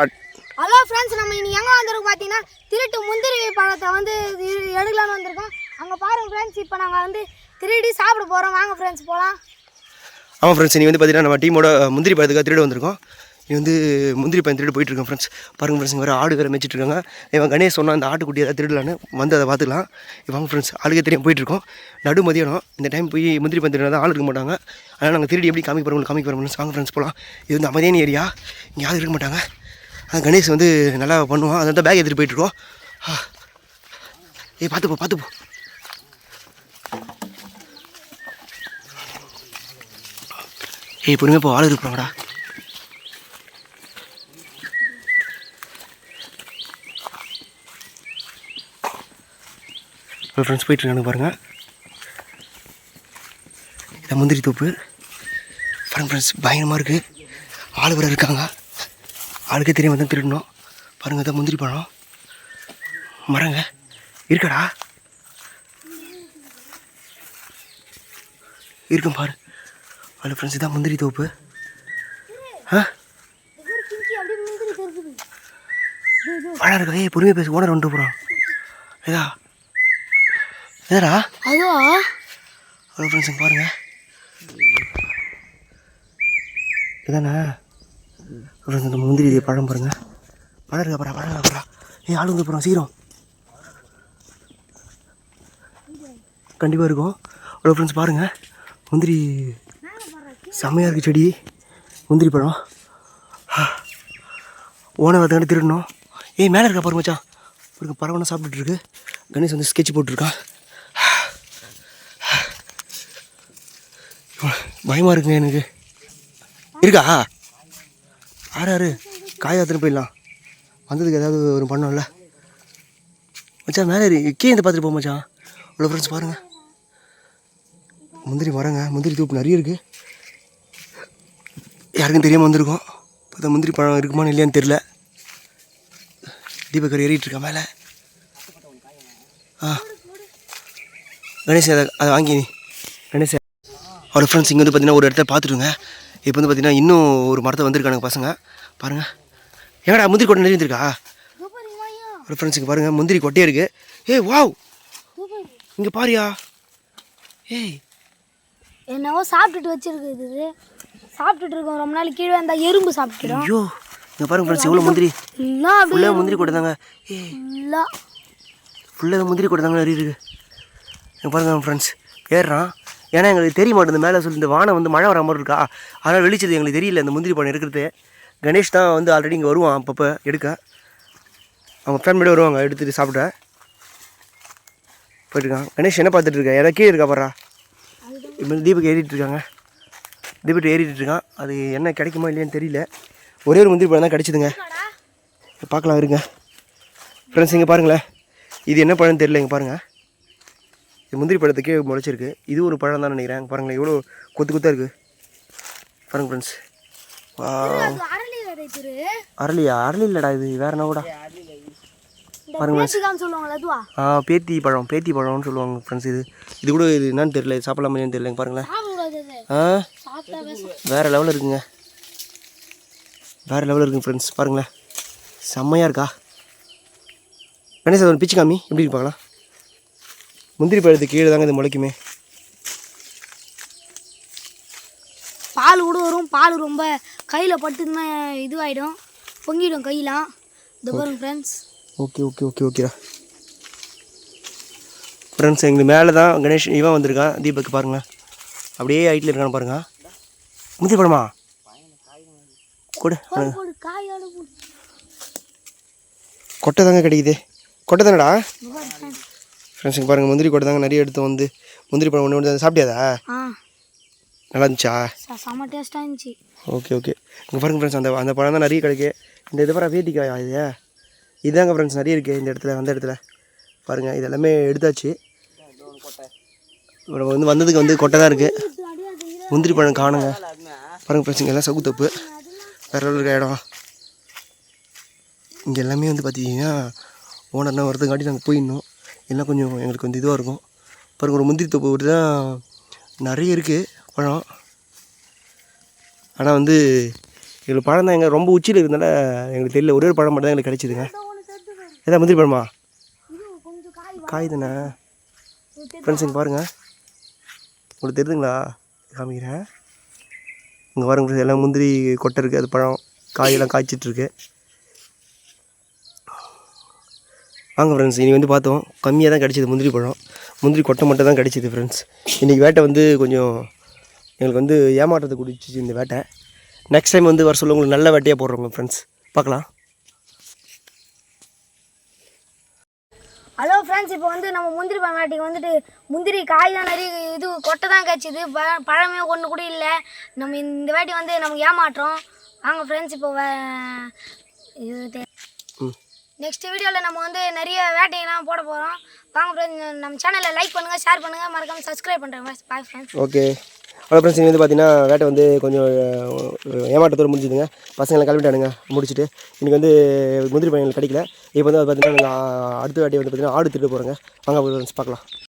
Hello friends நம்ம இன்னைக்கு எங்கே வந்திருக்கோம் பார்த்தீங்கன்னா திருட்டு முந்திரி பழத்தை வந்து எடுக்கலாம்னு வந்திருக்கோம். அங்கே பாருங்க ஃப்ரெண்ட்ஸ் இப்போ நாங்கள் வந்து திருடி சாப்பிட போகிறோம் வாங்க ஃப்ரெண்ட்ஸ் போகலாம் ஆமாம் ஃப்ரெண்ட்ஸ் நீ வந்து பார்த்தீங்கன்னா நம்ம டீமோட முந்திரி பழத்துக்காக திருட வந்திருக்கோம். நீ வந்து முந்திரி பழம் திருடு போயிட்டு இருக்கோம் ஃப்ரெண்ட்ஸ் பாருங்க ஃப்ரெண்ட்ஸ் இங்கே வேறு ஆடு வேறு மேய்ச்சிட்டு இருக்காங்க. இவன் கணேஷ் சொன்னா அந்த ஆட்டுக்குட்டி ஏதாவது திருடலான்னு வந்து அதை பார்த்துக்கலாம். வாங்க ஃப்ரெண்ட்ஸ் ஆளுக்கே தெரியும் போயிட்டு இருக்கோம். நடு மதியானம் இந்த டைம் போய் முந்திரி பழம் திருடினா ஆள் இருக்க மாட்டாங்க. அதனால் நாங்கள் திருடி எப்படி காமிக்க போகிறோம் காமிக்க போகிறோம் வாங்க ஃப்ரெண்ட்ஸ் போகலாம் இது வந்து அமைதியான ஏரியா இங்கே யாரும் இருக்க மாட்டாங்க. கணேஷ் வந்து நல்லா பண்ணுவான். அதை தான் பேக் எடுத்துகிட்டு போயிட்டுருவோம் ஏய் பார்த்துப்போ பார்த்துப்போ ஏய் பொறுமையாக போ ஆள் இருப்பாங்கடா ஒரு ஃப்ரெண்ட்ஸ் போயிட்டு இருக்கானு பாருங்கள் இதான் முந்திரி தோப்பு. ஃப்ரெண்ட் ஃப்ரெண்ட்ஸ் பயங்கரமாக இருக்குது ஆள் இருக்காங்க. ஆளுக்கே தெரியாம தான் திருடணும். பாருங்கள் இதான் முந்திரி பழம். மரங்க. இருக்கடா. இருக்கும் பாரு. அதில் ஃப்ரெண்ட்ஸ் இதான் முந்திரி தோப்பு. ஆ? பழம் இருக்கா? பொறுமையாக பேசு. ஓனர் வந்துட்டு போகிறான் ஏதா ஏதாடா அதுவா? ஹலோ ஃப்ரெண்ட்ஸுங்க பாருங்க. இதானே? அப்புறம் இந்த முந்திரி இது பழம் பாருங்க. பழம் இருக்கா? பழம் பழம் இருக்கா ஏ ஆள் வந்து போகிறோம் சீக்கிரம். கண்டிப்பாக இருக்கும். ஹலோ ஃப்ரெண்ட்ஸ் பாருங்க. முந்திரி செம்மையாக இருக்குது செடி. முந்திரி பழம். ஓனை வந்து திருடணும். ஏய் மேலே இருக்கா பாரு மச்சான். பாருங்க பறவை சாப்பிட்டுட்டு இருக்கு கணேஷ் வந்து ஸ்கெட்ச் போட்டிருக்கான். பயமாக இருக்குங்க எனக்கு. இருக்கா? ஆறு ஆறு. காய் எடுத்துன்னு போயிடலாம். வந்ததுக்கு ஏதாவது ஒரு பண்ணோம்ல. மச்சான் மேலே கீழே இந்த பார்த்துட்டு போ மச்சான். இவ்வளோ ஃப்ரெண்ட்ஸ் பாருங்கள் முந்திரி மரங்க முந்திரி தூப்பு நிறைய இருக்குது யாருக்கும் தெரியாமல் வந்திருக்கோம். பார்த்தா முந்திரி பழம் இருக்குமான்னு இல்லையான்னு தெரில தீபக்கர் ஏறிட்டு மேலே. ஆ. கணேஷ் அதை அதை வாங்கி நீ. கணேஷ் அவர் ஃப்ரெண்ட்ஸ் இங்கே வந்து பார்த்தீங்கன்னா ஒரு இடத்த பார்த்துட்டுங்க இப்போ வந்து பார்த்தீங்கன்னா இன்னும் ஒரு மரத்தை வந்திருக்கானுங்க பசங்க. பாருங்கள் ஏங்கடா முந்திரி கொட்டை நிறைய இருக்கா ஒரு ஃப்ரெண்ட்ஸ் இங்கே பாருங்கள் முந்திரி கொட்டையே இருக்குது ஏய் வாவ்! இங்கே பாரியா. ஏய். என்னவோ சாப்பிட்டுட்டு வச்சிருக்குது இது. சாப்பிட்டுட்டு இருக்கோம். ரொம்ப நாள் கீழே வந்தா எறும்பு சாப்பிட்டுடும் ஐயோ. இங்கே பாருங்க ஃப்ரெண்ட்ஸ் எவ்வளோ முந்திரி? ஃபுல்லாக முந்திரி கொட்டை தாங்க. ஏய். ஃபுல்லாக முந்திரி கொட்டை தாங்க நிறைய இருக்குது இங்கே பாருங்க ஃப்ரெண்ட்ஸ் ஏறுறான் ஏன்னா எங்களுக்கு தெரிய மாட்டேங்குது. மேலே சொல்லி இந்த வானம் வந்து மழை வர மாதிரி இருக்கா? அதனால் வெளிச்சது எங்களுக்கு தெரியல. இந்த முந்திரி பழம் இருக்கிறது கணேஷ் தான் வந்து ஆல்ரெடி இங்கே வருவான் அப்பப்போ எடுக்க. அவங்க ஃபேமிலியோட வருவாங்க. எடுத்துகிட்டு சாப்பிட. போயிட்டுருக்கான் கணேஷ் என்ன பார்த்துட்டு இருக்க? கீழே இருக்கா பாரா இப்போ தீபக் ஏறிட்டு இருக்காங்க. தீபக் ஏறிட்டு இருக்கான். அது என்ன கிடைக்குமா இல்லையான்னு தெரியல. ஒரே ஒரு முந்திரி பழம் தான் கிடச்சிதுங்க. பார்க்கலாம் இருங்க. ஃப்ரெண்ட்ஸ் இங்கே பாருங்களேன். இது என்ன பழம்னு தெரியல இங்கே பாருங்கள் இது முந்திரி பழத்துக்கே முளைச்சிருக்கு. இது ஒரு பழம் தான் நினைக்கிறேன். பாருங்களேன் எவ்வளோ கொத்து கொத்தாக இருக்குது பாருங்க ஃப்ரெண்ட்ஸ் அரளியா? அரளி இல்லைடா இது. வேற என்ன கூட அதுவா? ஆ பேத்தி பழம் பேத்தி பழம்னு சொல்லுவாங்க ஃப்ரெண்ட்ஸ் இது. இது கூட இது என்னன்னு தெரியல இது சாப்பிடலாமா இல்லையான்னு தெரியல இங்க பாருங்களேன் ஆ. வேற லெவலில் இருக்குங்க. வேற லெவலில் இருக்குங்க ஃப்ரெண்ட்ஸ் பாருங்களேன். செம்மையாக இருக்கா? ஒரு பிச்சு காமி எப்படி இருக்கு பார்க்கலாம். முந்திரி பழத்துக்கு கீழே தாங்க இது முளைக்குமே. பால் கூட வரும். பால் ரொம்ப கையில் பட்டுதுன்னா இதுவாயிடும். பொங்கிடும் கையெல்லாம். இந்த பாருங்க ஃப்ரெண்ட்ஸ் ஓகே ஓகே ஓகே ஓகேடா. ஃப்ரெண்ட்ஸ் எங்களுக்கு மேலே தான் கணேஷ் இவன் வந்திருக்கான். தீபக் பாருங்க. அப்படியே ஹைட்டில் இருக்கான்னு பாருங்க. முந்திரி பழமா? கொடு. கொட்டை தாங்க கிடைக்குது. கொட்டை தானடா? இந்த பாரு friends. ஃப்ரெண்ட்ஸ் இங்கே பாருங்கள் முந்திரி கொட்டை தாங்க நிறைய எடுத்து வந்து முந்திரி பழம் ஒன்று ஒன்று சாப்பிட்டியாதா? நல்லா இருந்துச்சா? செம்ம டேஸ்ட்டாக இருந்துச்சு. ஓகே ஓகே இங்கே பாருங்க ஃப்ரெண்ட்ஸ் அந்த அந்த பழம் தான் நிறைய கிடைக்கு. இந்த இது பாரு வேட்டிக்காயா இது? இதுதாங்க ஃப்ரெண்ட்ஸ் நிறைய இருக்குது இந்த இடத்துல அந்த இடத்துல. பாருங்கள் இது எல்லாமே எடுத்தாச்சு. இப்போ வந்து வந்ததுக்கு வந்து கொட்டை தான் இருக்குது முந்திரி பழம் காணுங்க. பாருங்க ஃப்ரெண்ட்ஸ் இங்கே எல்லாம் சகுத்தப்பு வேற level இருக்க இடம் இங்கே எல்லாமே வந்து பார்த்தீங்கன்னா ஓனர்னா வரதுக்காட்டி நாங்கள் போயிடணும். எல்லாம் கொஞ்சம் எங்களுக்கு வந்து இதுவாக இருக்கும். பாருங்க ஒரு முந்திரி தொப்பு ஒரு தான் நிறைய இருக்குது பழம். ஆனால் வந்து எங்களுக்கு பழம் தான் எங்கள் ரொம்ப உச்சியில் இருந்தனால எங்களுக்கு தெரியல. ஒரே ஒரு பழம் மட்டும் தான் எங்களுக்கு கிடைச்சிதுங்க. ஏதா முந்திரி பழமா? காய் தானே? ஃப்ரெண்ட்ஸ் இங்கே பாருங்கள் உங்களுக்கு தெரியுதுங்களா காமிக்கிறேன். இங்கே பாருங்க எல்லாம் முந்திரி கொட்டை இருக்குது அது பழம். காயெல்லாம் காய்ச்சிட்ருக்கு வாங்க ஃப்ரெண்ட்ஸ் இனி வந்து பார்த்தோம். கம்மியாக தான் கிடச்சிது முந்திரி பழம். முந்திரி கொட்டை மட்டும் தான் கிடச்சிது ஃப்ரெண்ட்ஸ் இன்றைக்கி வேட்டை வந்து கொஞ்சம் எங்களுக்கு வந்து ஏமாற்றத்தை குடிச்சிச்சு இந்த வேட்டை. நெக்ஸ்ட் டைம் வந்து வர சொல்ல உங்களுக்கு நல்ல வேட்டையாக போடுறோங்க ஃப்ரெண்ட்ஸ் பார்க்கலாம். ஹலோ ஃப்ரெண்ட்ஸ் இப்போ வந்து நம்ம முந்திரி பழம் வேட்டைக்கு வந்துட்டு முந்திரி காய் தான் நிறைய இது கொட்டை தான் கிடச்சிது ப பழமே ஒன்று கூட இல்லை. நம்ம இந்த வேட்டி வந்து நமக்கு ஏமாற்றோம். வாங்க ஃப்ரெண்ட்ஸ் இப்போ இது ம். நெக்ஸ்ட் வீடியோவில் நம்ம வந்து நிறைய வேட்டையெல்லாம் போட போகிறோம் வாங்க நம்ம சேனலில் லைக் பண்ணுங்கள் ஷேர் பண்ணுங்கள் மறக்காமல் சப்ஸ்கிரைப் பண்ணுறேன் பாய் ஃப்ரெண்ட்ஸ் ஓகே அவ்வளோ ஃப்ரெண்ட்ஸ் இங்கே வந்து பார்த்தீங்கன்னா வேட்டை வந்து கொஞ்சம் ஏமாற்றத்தோடு முடிஞ்சுதுங்க. பசங்களை கிளம்பிட்டானுங்க முடிச்சுட்டு. இன்றைக்கி வந்து முந்திரி பழங்கள் கிடைக்கல. இப்போ வந்து பார்த்தீங்கன்னா அடுத்த வேட்டையை வந்து பார்த்தீங்கன்னா ஆடு திருட்டு போகிறோங்க வாங்க ஃப்ரெண்ட்ஸ் பார்க்கலாம்.